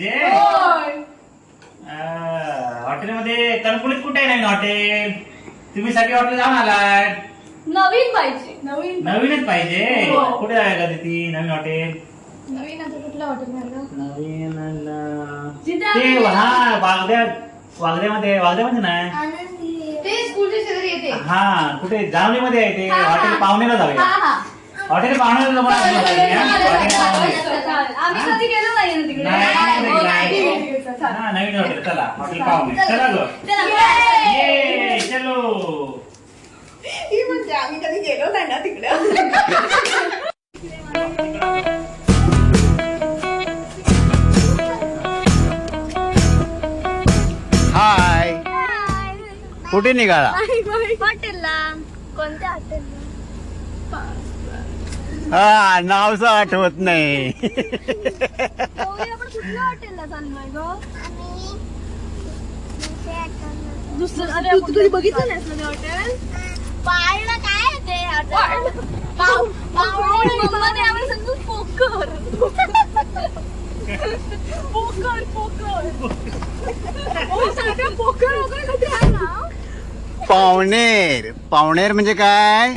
पाहिजे? हॉटेलमध्ये तणकुलीत कुठे आहे नवीन हॉटेल? तुम्ही सगळे हॉटेल जाऊन आलाय. नवीन पाहिजे. नवीन नवीनच पाहिजे. हो. कुठे आहे का ती नवीन हॉटेल? नवीन आता कुठलं हॉटेल नवीन जिथे ते आम्ही- हा वागद्या वागद्यामध्ये वागद्यामध्ये नाही. ते स्कूलच्या शेजारी येते. हा कुठे जावणीमध्ये आहे ते हा, हा. हॉटेल पाहुणेला जाऊया. हा. पाहुणेला जाऊ चालेल, मला चालेल, हॉटेल पाहुणे चालेल, चालेल. आम्ही कधी गेलो नाही ना तिकडे नाही, नाही, हो, नाही. ठीक आहे, ठीक आहे, चालेल. हा नवीन हॉटेल चला हॉटेल पाहुणे चला ग चला. ये चलो ही म्हणजे आम्ही कधी गेलो नाही ना तिकडे हाय कुठे निघाला हॉटेलला कोणत्या हॉटेलला हा नावच आठवत नाही. आपण कुठल्या हॉटेलला चाललोय ग? दुसरं अरे तू कधी बघितलं नाहीस ना ते हॉटेल पाळलं काय ते हॉटेल मम्माने आम्हाला सांगितलं पोकर पोकर पोकर ओ, सांगा, पोकर वगैरे कुठे आहे ना? पावणेर पावणेर म्हणजे काय?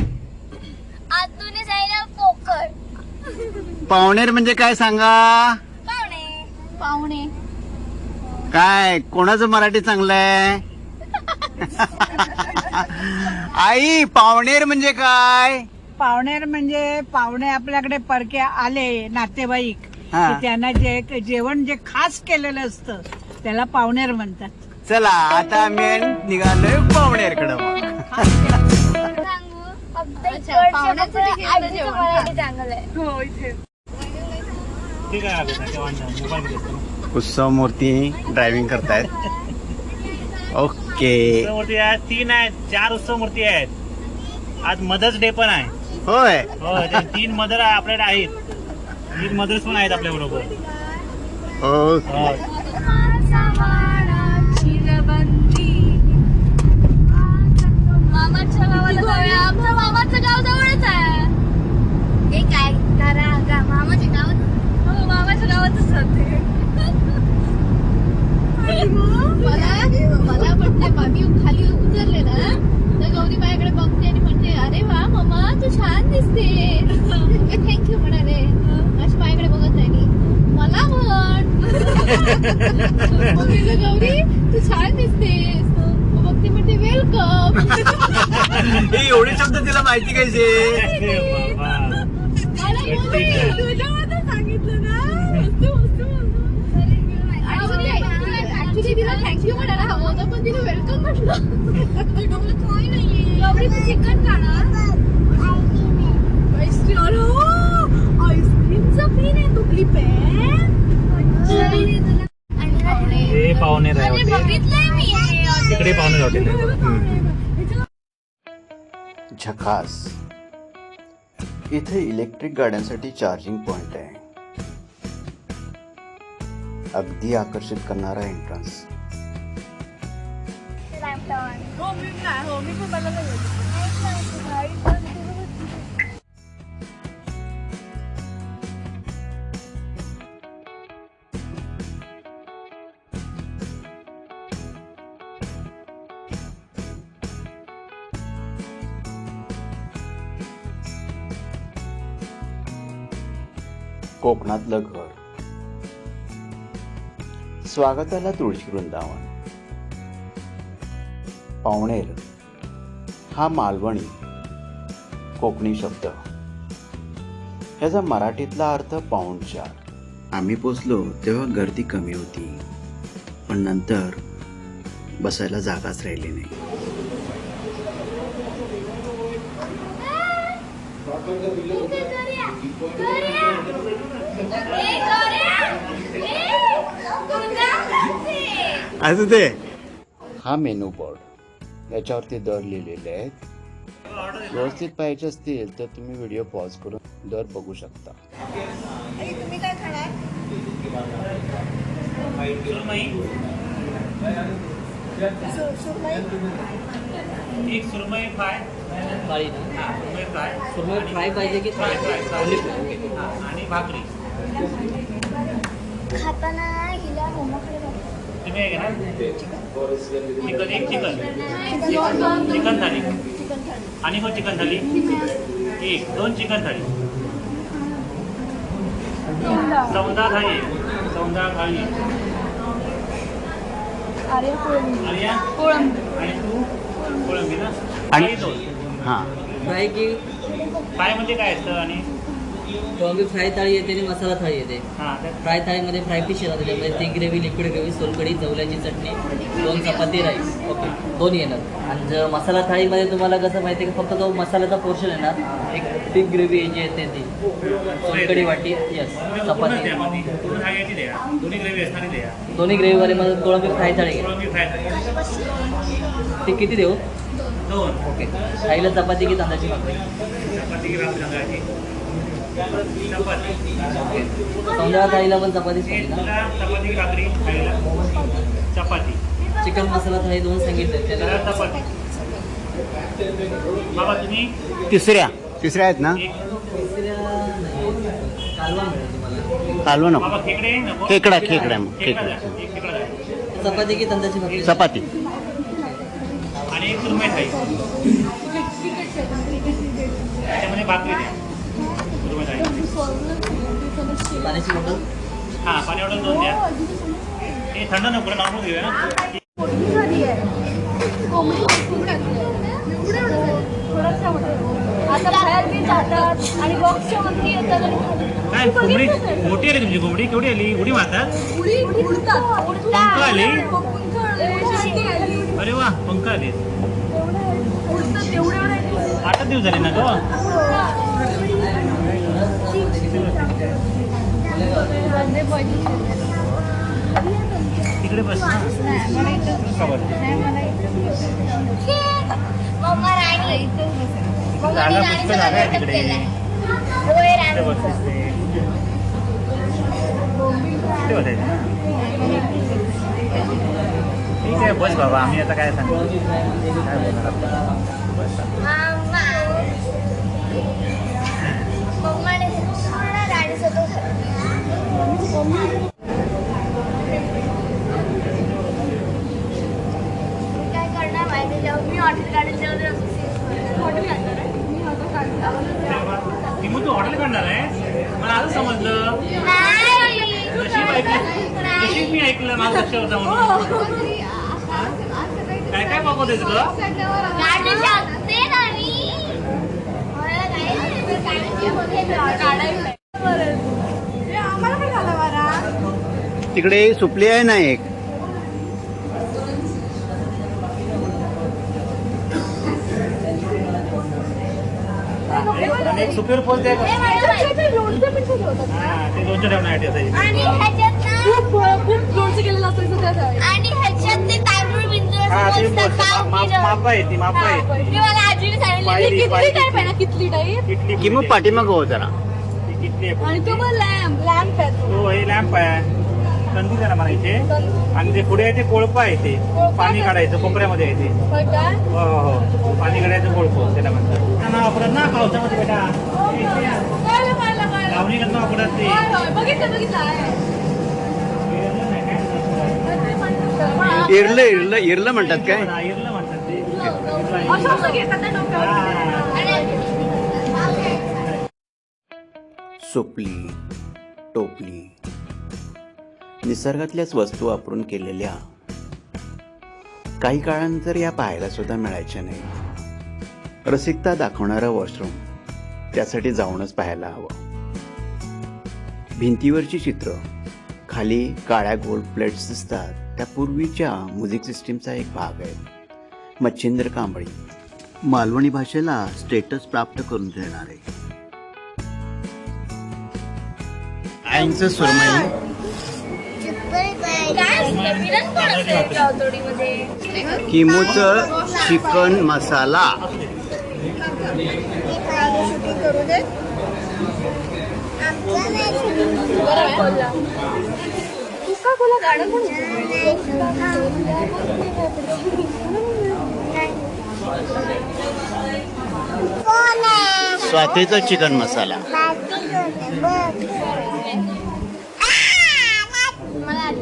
पावणेर म्हणजे काय सांगा? पाहुणे. पाहुणे. काय कोणाचं मराठी चांगलं आहे आई पावणेर म्हणजे काय? पाहुणेर म्हणजे पाहुणे आपल्याकडे परके आले नातेवाईक. हा. की त्यांना जे जेवण जे खास केलेलं असतं त्याला पाहुणेर म्हणतात. चला आता आम्ही निघालोय पाहुण्यांसाठी केलेलं उत्सव मूर्ती ड्रायव्हिंग करतायत. ओके. उत्सव मूर्ती आहेत तीन आहेत चार उत्सव मूर्ती आहेत. आज मदर्स डे पण आहे. होय. हो ते तीन मदर आपल्याकडे आहेत. तीन मदर्स पण आहेत आपल्या बरोबर ओके मामाचं गाव जवळच आहे. हे काय? करा गा मामाच्या गावात? हो मामाच्या गावातच राहते. मला मला म्हटले खाली उतरले ना तर गौरी माझ्याकडे बघते आणि म्हणते अरे वा मम्मा तू छान दिसते. थँक्यू म्हणाले. अशी माझ्याकडे बघत नाही मला म्हण. गौरी तू छान दिसतेस. वेलकम हे एवढे शब्द तिला माहिती कसे? मला बोलली, तुझ्यामध्ये सांगितलं ना. मस्त मस्त ऍक्च्युली तिला थँक्यू म्हणायला हवं होतं पण तिला वेलकम म्हटलं. गौरी तू चिकन खाणार आईस्क्रीम अरे आईस्क्रीमचं पिन आहे तुपली पॅन हे पाहुणे अरे बघितलंय मी. तिकडे पाहुणे हॉटेल झकास। इथे इलेक्ट्रिक गाड्यांसाठी चार्जिंग पॉइंट आहे। अगदी आकर्षित करणारा एंट्रन्स हो मी हो मी पण कोकणातलं घर. स्वागताला तुळशी वृंदावन. पावणेर. हा मालवणी. कोकणी शब्द. ह्याचा मराठीतला अर्थ पाऊणचार. आम्ही पोचलो तेव्हा गर्दी कमी होती. पण नंतर बसायला जागाच राहिली नाही. असं ते? हा मेनू बोर्ड. याच्यावरती दर लिहिलेले आहेत. व्यवस्थित पाहिजे असतील तर तुम्ही व्हिडिओ पॉज करून दर बघू शकता. तुम्ही काय खाणार सुरमई एक सुरमई फ्राय हा, सुरमई फ्राय सुरमई फ्राय. पाहिजे की फ्राय फ्राय आणि भाकरी. खाताना हिला तुम्ही आहे ना? चिकन एक चिकन. चिकन थाली. आणि मग चिकन थाली. एक दोन चिकन थाली. सौंदा थाळी सौंदा थाळी आर्या आणि तू? कोळंबी ना? आणि- दोन. हां. फ्राय की? फ्राय म्हणजे काय असतं आणि? कोळंबी फ्राय थाळी येते आणि मसाला थाळी येते. हां फ्राय थाळीमध्ये फ्राय फिश येणार त्याच्यामध्ये. ती ग्रेव्ही लिक्विड ग्रेव्ही सोलकढी जवल्याची चटणी दोन चपाती राईस ओके. दोन येणार. आणि जर मसाला थाळीमध्ये तुम्हाला कसं माहिती आहे की फक्त तो मसाल्याचा पोर्शन येणार एक थिक ग्रेव्ही जी येते ती सोलकढी वाटी येस चपाती. दोन्ही ग्रेव्हीवाले मध्ये कोळंबी फ्राय थाळी ती किती देऊ? दोन. ओके. थाळीला चपाती की तांदळाची भाकरी? चपाती थाळीला पण ना? चपाती भाकरी चपाती. चिकन मसाला थाळी दोन सांगितले चपाती. बाबा तुम्ही? तिसऱ्या. तिसऱ्या आहेत ना. कालवा मिळेल तुम्हाला. कालवा नको. बाबा खेकडे खेकडा, खेकडा, खेकडा. चपाती की तांदळाची भाकरी? चपाती. आणि एक सुरमई थाळी. त्याच्यामध्ये भाकरी द्या. सुरमई हां पाणी ऑर्डर दोन द्या हे थंड नको नॉर्मल घेऊया ना काय कोंबडी मोठी आली तुमची कोंबडी? केवढी आली? उडी मारतात पंख आली? अरे वा पंख आले. उडतात आठच दिवस झाले ना गो. तिकडे बस जागा जागा आहे तिकडे. तिकडे बस बसायचं. ठीक आहे बस बाबा आम्ही आता काय सांगतो काय बोलणार बस मम्मा मम्माने पूर्ण राणी सोबत मी काय करणार माहिती जेव्हा मी हॉटेल काढून जेवढे हॉटेल काढणार आहे मी हॉटेल काढणार ती मग तू हॉटेल काढणार आहे मला आजच समजलं नाही नशीब ऐकलं नशीब मी ऐकलं माझं लक्ष होतं म्हणून काय काय बघत आहेस ग काढू शकते ना मी मला काही काढायचं आम्हाला पण झाला बारा तिकडे सुपली आहे ना एक आणि एक सुपीर पोच द्या का? लोणचं पिठं ठेवतात ते दोनशे ठेवण्यासाठी असायची आणि ह्याच्यात ना खूप खूप लोणचं केलेलं असायचं त्या शाळेत. आणि ह्याच्यात ते तांदूळ बिंदू हा असं ती मोजतात पाव माप किलो. माप आहे ती माप हा, आहे मी मला आजीने सांगितलं पायरी, कितली पायरी. टाईप आहे ना कितली टाईप किटली की मग पाठीमाग हो जरा ती किटली आहे आणि तो लॅम्प लॅम्प आहे तो. तो हे लॅम्प आहे कंदी जरा इथे. आणि ते पुढे आहे ते कोळपा आहे ते. पाणी काढायचं कोपऱ्यामध्ये आहे ते? हो हो हो. पाणी काढायचं कोळपं त्याला म्हणतात. त्यांना वापरत ना पावसामध्ये बेटा? कळलं, कळलं. लावणी करता वापरत ते इरलं इरलं इरलं म्हणतात काय? म्हणतात ते. ना डोक्यावर. सुपली टोपली. निसर्गातल्याच वस्तू वापरून केलेल्या काही काळानंतर या पाहायला सुद्धा मिळायच्या नाही. रसिकता दाखवणारं वॉशरूम त्यासाठी जाऊनच पाहायला हवं. भिंतीवरची चित्र खाली काळ्या गोल्ड प्लेट्स दिसतात त्या पूर्वीच्या म्युझिक सिस्टीमचा एक भाग आहे. मच्छिंद्र कांबळी मालवणी भाषेला स्टेटस प्राप्त करून देणारे. आईंचं किमूचं चिकन मसाला. स्वातीचा चिकन मसाला.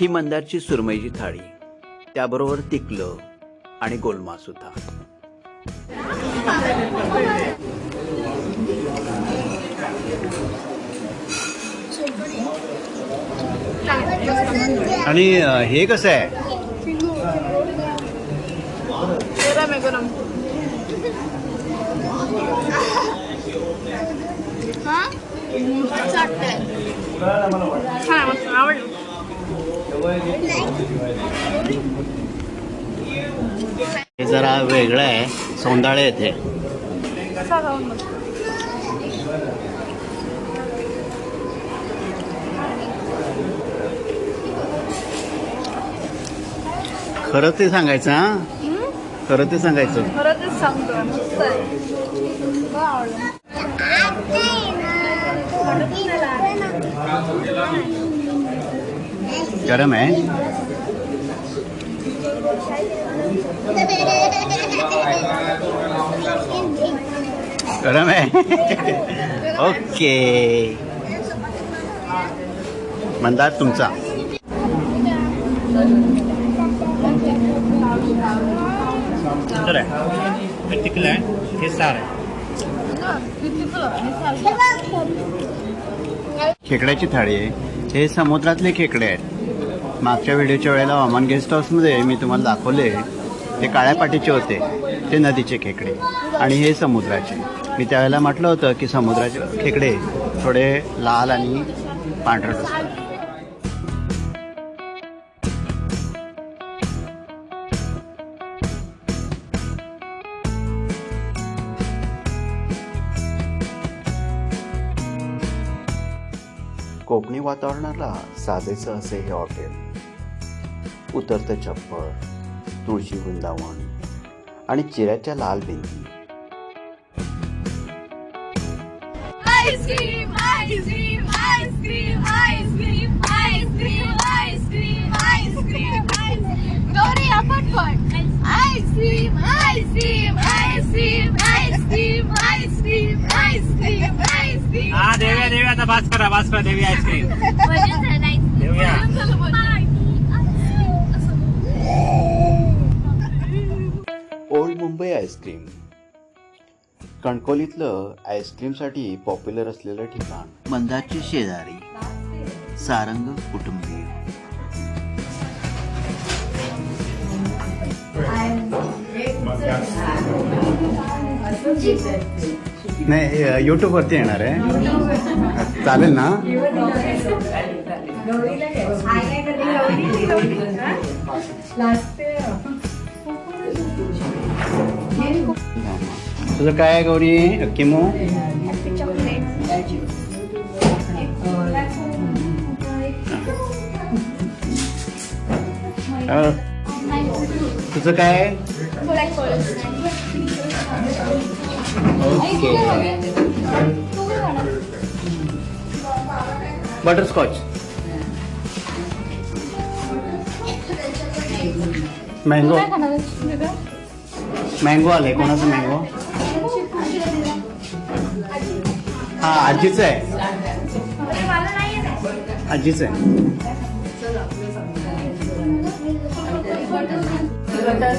ही मंदारची सुरमईची थाळी. त्याबरोबर तिकलं आणि गोलमास होता आणि हे कसं आहे? हा? आवडलं. हे जरा वेगळं आहे. सौंदाळे येथे. खरं ते सांगायचं हा? खरं ते सांगायचं. आवडलं. गरम आहे. गरम आहे. ओके. मंदार तुमचा. सुंदर आहे. हे तिकलं आहे. हे सार आहे. खेकड्याची थाळी आहे. हे समुद्रातले खेकडे आहेत. मागच्या व्हिडिओच्या वेळेला हवामान गेस्ट हाऊसमध्ये मी तुम्हाला दाखवले ते काळ्या पाटीचे होते ते नदीचे खेकडे आणि हे समुद्राचे. मी त्यावेळेला म्हटलं होतं की समुद्राचे खेकडे थोडे लाल आणि पांढरट असतात कोकणी वातावरणाला साजेचं असे हे हॉटेल उतरतं छप्पर तुळशी वृंदावन आणि चिऱ्याच्या लाल भिंती ice cream ice cream ice cream ice cream ice cream ice cream ice cream Gauri आपण पण ice cream ice cream ice cream ice cream ice cream ice cream ice cream हा देव्या देव्या आता बास करा बास करा देवी आईस्क्रीम देव्या ओल्ड मुंबई आईस्क्रीम. कणकोलीतलं आईस्क्रीमसाठी पॉप्युलर असलेलं ठिकाण. मंदारची शेजारी. सारंग कुटुंबीय. नाही युट्यूब वरती येणार आहे. चालेल ना? तुझं काय आहे गौरी? किमो? तुझं काय? ओके. बटरस्कॉच मँगो मँगो आलंय. कोणाचं मँगो हा आजीचं आहे. आजीचं आहे.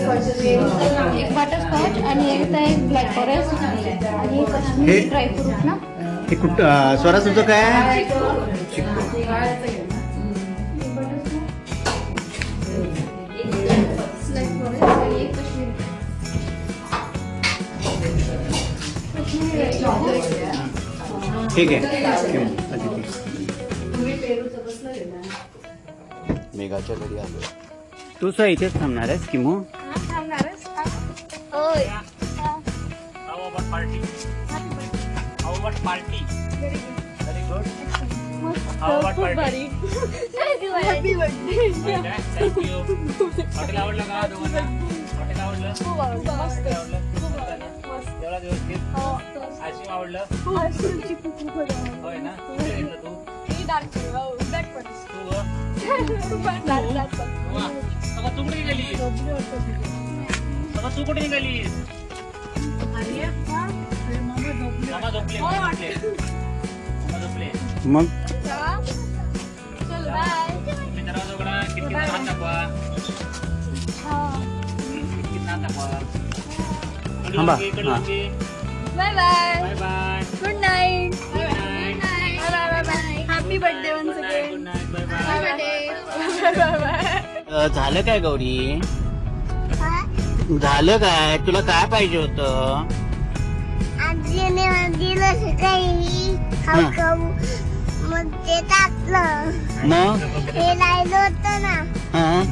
एक बटरस्कॉच आणि एक एक ब्लॅक फॉरेस्ट आणि काश्मीरी ड्रायफ्रूट ना? हे कुठ अं, स्वरा तुझं काय आहे? चिक्कू. ठीक आहे. मेघाच्या घरी आलो तू सर इथेच थांबणार आहेस किमो हॉटेल आवडलं का हॉटेल आवडलं जेवढा व्यवस्थित. हो. आईस्क्रीम आवडलं? आवडली. होय ना? कुठे घेतलं तू? पण तू. सगळं कुठे निघाली सगळं तू कुठे निघाली? मग? उघडा किटकीत हात दाखवा. थांबा. हा. Bye bye bye bye good night good night bye bye bye happy birthday once again good night bye bye bye bye uh, झालं काय गौरी? झालं काय? तुला काय पाहिजे होतं? आजीने दिलं सकाळी. खाऊ हा. खाऊ. मग ते टाकलं. मग? हे लायलं होतं ना. हा.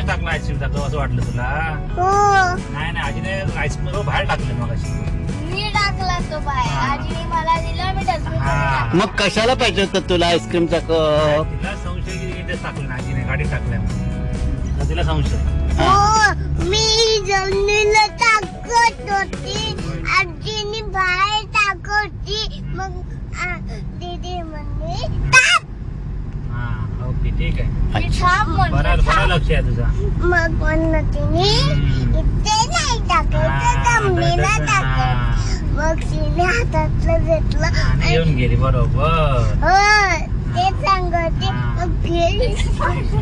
तिथेच टाकलं आईस्क्रीम टाकलं असं वाटलं तुला? हो. नाही नाही आजीने आईस्क्रीम बाहेर टाकलं मग अशी मी टाकला तो बाहेर. हा. आजीने मला दिला मी डस्टबिन हा. मग कशाला पाहिजे होतं तुला आईस्क्रीमचा कप? तिला संशय की इथेच टाकलं ना आजीने गाडीत टाकलं. तर तिला संशय. हो मी जमिनीला टाकत होती. आजीने बाहेर टाकवती मग आ, दीदी म्हणली टाक. हा ओके ठीक आहे. अच्छा. बरं बरं लक्ष आहे तुझा. मग म्हणलं तिने इथे नाही टाकायचं जमिनीला टाकायचं मग तिने हातातलं घेतलं येऊन गेली बरोबर. हो ते सांगते. मग गेली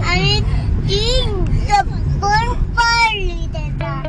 आणि ती चप्पल पण